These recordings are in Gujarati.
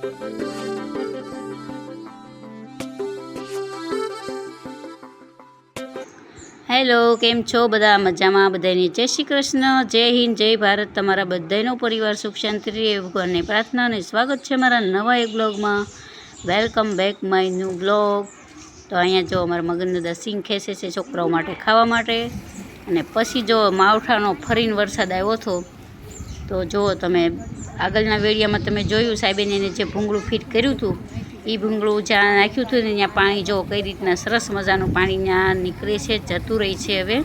હેલો, કેમ છો? બધા મજામાં? બધાને જય શ્રી કૃષ્ણ, જય હિન્દ, જય ભારત. તમારા બધાનો પરિવાર સુખ શાંતિ અને પ્રાર્થના સ્વાગત છે મારા નવા એક બ્લોગમાં. Welcome back my new blog. તો અહીંયા જો અમારા મગનદાદા સિંહ ખેંચે છે છોકરાઓ માટે ખાવા માટે. અને પછી જો માવઠાનો ફરીને વરસાદ આવ્યો હતો, તો જુઓ તમે આગળના વેડિયામાં તમે જોયું સાહેબેને એને જે ભૂંગળું ફિટ કર્યું હતું એ ભૂંગળું જ્યાં નાખ્યું હતું ને ત્યાં પાણી જો કઈ રીતના સરસ મજાનું પાણી ત્યાં નીકળે છે જતું રહે છે હવે.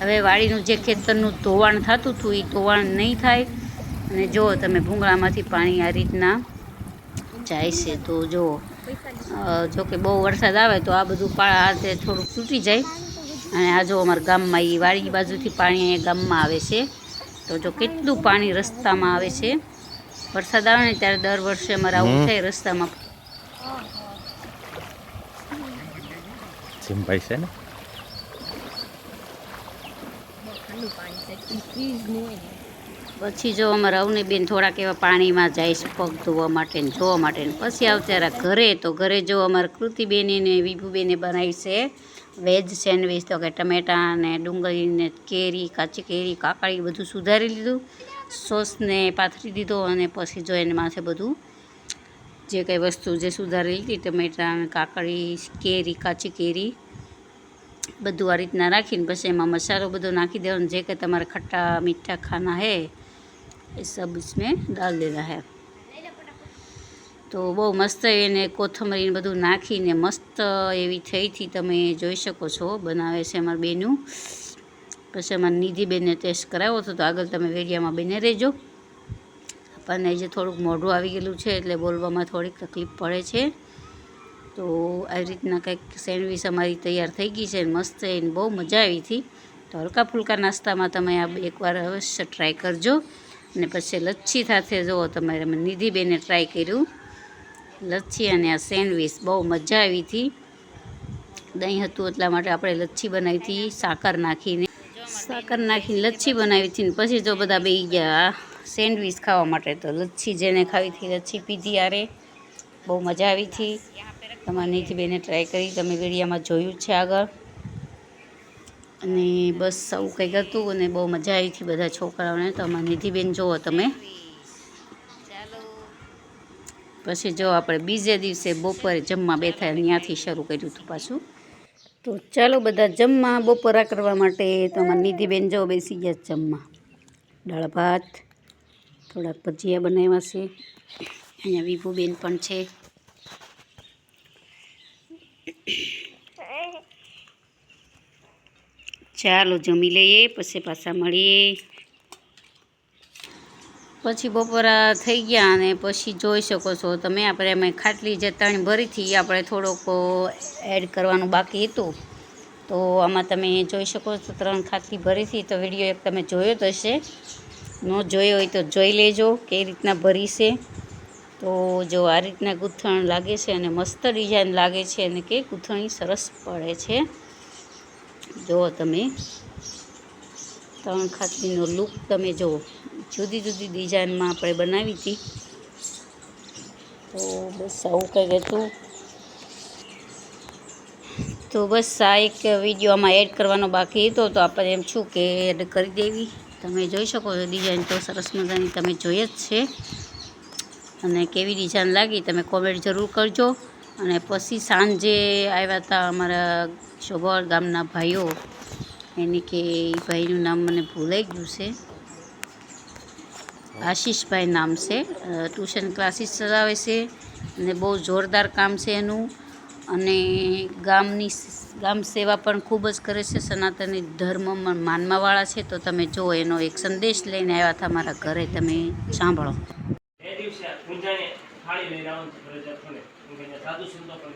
હવે વાડીનું જે ખેતરનું ધોવાણ થતું હતું એ ધોવાણ નહીં થાય. અને જુઓ તમે ભૂંગળામાંથી પાણી આ રીતના જાય છે તો અ, જો કે બહુ વરસાદ આવે તો આ બધું હાથે થોડુંક તૂટી જાય. અને આ જો અમારા ગામમાં એ વાડીની બાજુથી પાણી અહીંયા ગામમાં આવે છે તો જો કેટલું પાણી રસ્તામાં આવે છે. વરસાદ આવે ને ત્યારે દર વર્ષે અમારે આવું થાય રસ્તામાં. સિમ્પાઈ છે ને. પછી જો અમારા અવની બેન થોડાક એવા પાણીમાં જાય છે પગ ધોવા માટે ને જોવા માટે ને. પછી આવતા ઘરે તો ઘરે જો અમારા કૃતિબેને ને વિભુબેને બનાવી છે. વેજ સેન્ડવિચ તો કે ટમેટા ને ડુંગળી ને કેરી કાચી કેરી કાકડી બધું સુધારી લીધું. સોસને પાથરી દીધો અને પછી જો એને માથે બધું જે કંઈ વસ્તુ જે સુધારી લીધી ટમેટાં કાકડી, કેરી, કાચી કેરી, બધું આ રીતના રાખીને પછી એમાં મસાલો બધો નાખી દેવાનો, જે કંઈ તમારે ખટ્ટા મીઠા ખાના હે, એ સબ મેં ડાલ દેના હે. તો બહુ મસ્ત એને કોથમરીને બધું નાખીને મસ્ત એવી થઈ હતી, તમે જોઈ શકો છો, બનાવે છે અમારી બેનું. પછી અમારે નિધિબેનને ટેસ્ટ કરાવ્યો હતો, તો આગળ તમે વેડિયામાં બને રહેજો. આપણને જે થોડુંક મોઢું આવી ગયેલું છે, એટલે બોલવામાં થોડીક તકલીફ પડે છે. તો આવી રીતના કંઈક સેન્ડવિચ અમારી તૈયાર થઈ ગઈ છે મસ્ત એને બહુ મજા આવી હતી. તો હલકા ફુલકા નાસ્તામાં તમે આ એકવાર અવશ્ય ટ્રાય કરજો. અને પછી લચ્છી સાથે જુઓ, તમારે અમે નિધિબેને ટ્રાય કર્યું. લચ્છી અને આ સેન્ડવિચ, બહુ મજા આવી હતી. દહીં હતું એટલા માટે આપણે લચ્છી બનાવી હતી, સાકર નાખીને. સાકર નાખીને લચ્છી બનાવી હતી ને પછી જો બધા બે ગયા સેન્ડવિચ ખાવા માટે તો લચ્છી જેને ખાવી હતી લચ્છી પીધી યારે બહુ મજા આવી હતી. તમારા નીતિબેને ટ્રાય કરી, તમે વિડીયામાં જોયું છે આગળ. અને બસ આવું કંઈક હતું અને બહુ મજા આવી હતી બધા છોકરાઓને. તો અમારા નિધિબેન જુઓ તમે. પછી જો આપણે બીજે દિવસે બપોરે જમવા બેઠા, ત્યાંથી શરૂ કર્યું હતું પાછું. તો ચાલો બધા જમવા બપોરા કરવા માટે તો અમારા નિધિબેન જો બેસી ગયા જમવા. દાળ ભાત, થોડાક ભજીયા બનાવ્યા છે. અહીંયા વિભુબેન પણ છે. ચાલો જમી લઈએ, પછી પાછા મળીએ. પછી બપોરા થઈ ગયા અને પછી જોઈ શકો છો. તમે આપણે અમે ખાટલી જે ત્રણ ભરીથી આપણે થોડોક એડ કરવાનું બાકી હતું. તો આમાં તમે જોઈ શકો છો ત્રણ ખાટલી ભરીથી તો વીડિયો એક તમે જોયો તો હશે. ન જોયો હોય તો જોઈ લેજો કઈ રીતના ભરી છે. તો જો આ રીતના ગૂંથણ લાગે છે અને મસ્ત ડિઝાઇન લાગે છે અને કે ગૂંથણી સરસ પડે છે. જુઓ તમે ત્રણ ખાટલીનો લુક તમે જુઓ. જુદી જુદી ડિઝાઇનમાં આપણે બનાવી હતી. તો બસ આવું કંઈક હતું. તો બસ આ એક વીડિયો આમાં એડ કરવાનો બાકી હતો. તો આપણે એમ છું કે એડ કરી દેવી. તમે જોઈ શકો છો ડિઝાઇન તો સરસ મજાની તમે જોઈએ જ છે. અને કેવી ડિઝાઇન લાગી તમે કોમેન્ટ જરૂર કરજો. અને પછી સાંજે આવ્યા હતા અમારા શોભર ગામના ભાઈઓ. એની કે એ ભાઈનું નામ મને ભૂલાઈ ગયું છે. આશીષભાઈ નામ છે. ટ્યુશન ક્લાસીસ ચલાવે છે અને બહુ જોરદાર કામ છે એનું. અને ગામની ગામ સેવા પણ ખૂબ જ કરે છે. સનાતની ધર્મમાં માનવાવાળા છે. તો તમે જુઓ એનો એક સંદેશ લઈને આવ્યા હતા મારા ઘરે, તમે સાંભળો. એ દિવસે થાળી લઈને સંતો પણ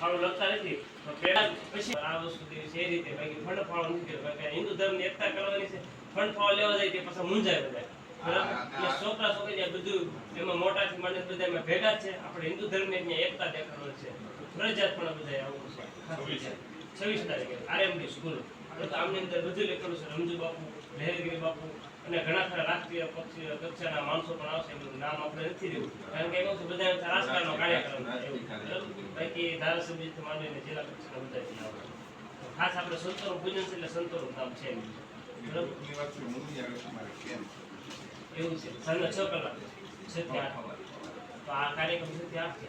ફાળો લખતા નથી. પહેલા પછી આ વસ્તુ છે રીતે બાકી ફંડ ફાળો નથી કર્યો. હિન્દુ ધર્મની એકતા કરવાની છે. ફંડ ફાળો લેવા જાય તે પછી મૂંઝાય બધા. છોકરા છોકરી બધું એમાં મોટાથી માંડીને બધા એમાં ભેગા છે. આપણે હિન્દુ ધર્મની એકતા દેખાડવાની છે. ફરજિયાત પણ બધા આવું છે. છવ્વીસ તારીખે. RMD school. તો આમની અંદર બધું લખેલું છે રમજુ બાપુ લહેરગીરી બાપુ અને ઘણા ખરા રાષ્ટ્રીય પક્ષી કક્ષાના માણસો પણ આવશે એનું નામ આપણે નથી લેવું. કારણ કે એમાં બધા રાજકારણનો કાર્યક્રમ બાકી ધારાસભ્યથી માંડીને જિલ્લા કક્ષાના બધા આવે. તો ખાસ આપણે સંતોનું પૂજન છે એટલે સંતોનું કામ છે? એવું છે. સાંજના છ કલાક છે. ત્યાં તો આ કાર્યક્રમ છે ત્યાં છે.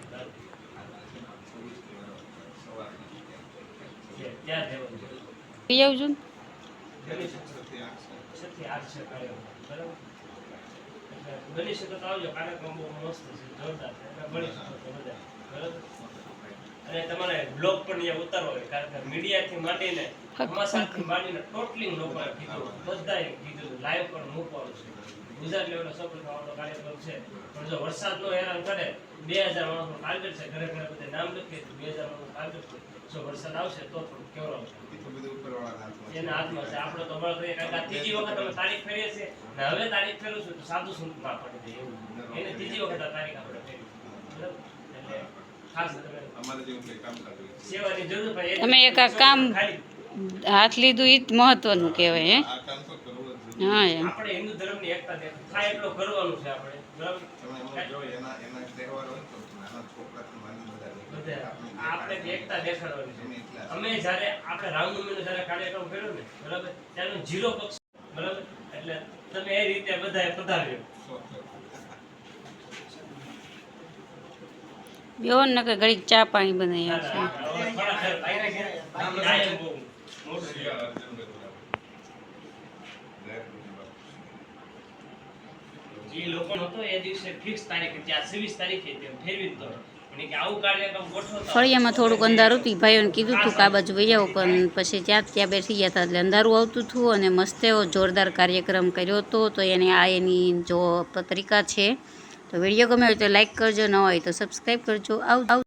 ત્યાં જવાનું છે. લઈ આવજો અને તમારે બ્લોગ પણ અહીંયા ઉતારવો હોય, કારણ કે મીડિયાથી માંડીને ટોટલી લોકોએ કીધું, બધાએ કીધું લાઈવ પણ મૂકવાનું છે. ગુજરાત લેવલે સફળ થવાનો કાર્યક્રમ છે. પણ જો વરસાદનો હેરાન કરે બે હજાર માણસનો ટાર્ગેટ છે ઘરે ઘરે બધે નામ લખીએ તો બે હજાર માણસનો ટાર્ગેટ છે. જો વરસાદ આવશે તો થોડું આવશે છે. એના હાથમાં છે. આપણે તો બળ કરીએ કારણ કે ત્રીજી વખત અમે તારીખ ફેરીએ છીએ. ને હવે તારીખ ફેરવું છું તો સાદું સંત ના પડે એવું એને ત્રીજી વખત તારીખ આપણે ફેરવી એટલે ખાસ તમે એક કામ- હાથ લીધું એ જ મહત્વનું કહેવાય હે આ કામ તો કરવું જ જોઈએ. હા એમ. આપણે હિન્દુ ધર્મની એકતા થાય એટલો કરવાનું છે આપણે. એમાં જો એના એના તહેવાર હોય તો નાના છોકરાથી માંડીને બધા આપણે આપણે એકતા દેખાડવાની છે. અમે જ્યારે આપણે રામનવમીનો જ્યારે કાર્યક્રમ કર્યો ને બરાબર? ત્યારનો જીરો પક્ષ બરાબર? એટલે તમે એ રીતે બધાએ પધાર્યો. બેહો ને કે ઘડીક ચા પાણી બનાવી આવશે ના, હવે થોડા ખરા લાગ્યા છે. કાયમ બહુ મોટું છે. શ્રી અર્જુનભાઈ બોલાવો. જય કૃષ્ણ. લોકો હતો એ દિવસે ફિક્સ તારીખ આ 26 તારીખે તેમ ફેરવી દીધો ફળિયામાં થોડુંક અંધારું હતું ભાઈઓને કીધું હતું કે આ બાજુ વહી આવો પણ પછી ત્યાં જ ત્યાં બેસી ગયા હતા એટલે અંધારું આવતું હતું અને મસ્ત એવો જોરદાર કાર્યક્રમ કર્યો હતો. તો એને આ એની જો પત્રિકા છે તો વીડિયો ગમે હોય તો લાઇક કરજો ન હોય તો સબસ્ક્રાઈબ કરજો. આવ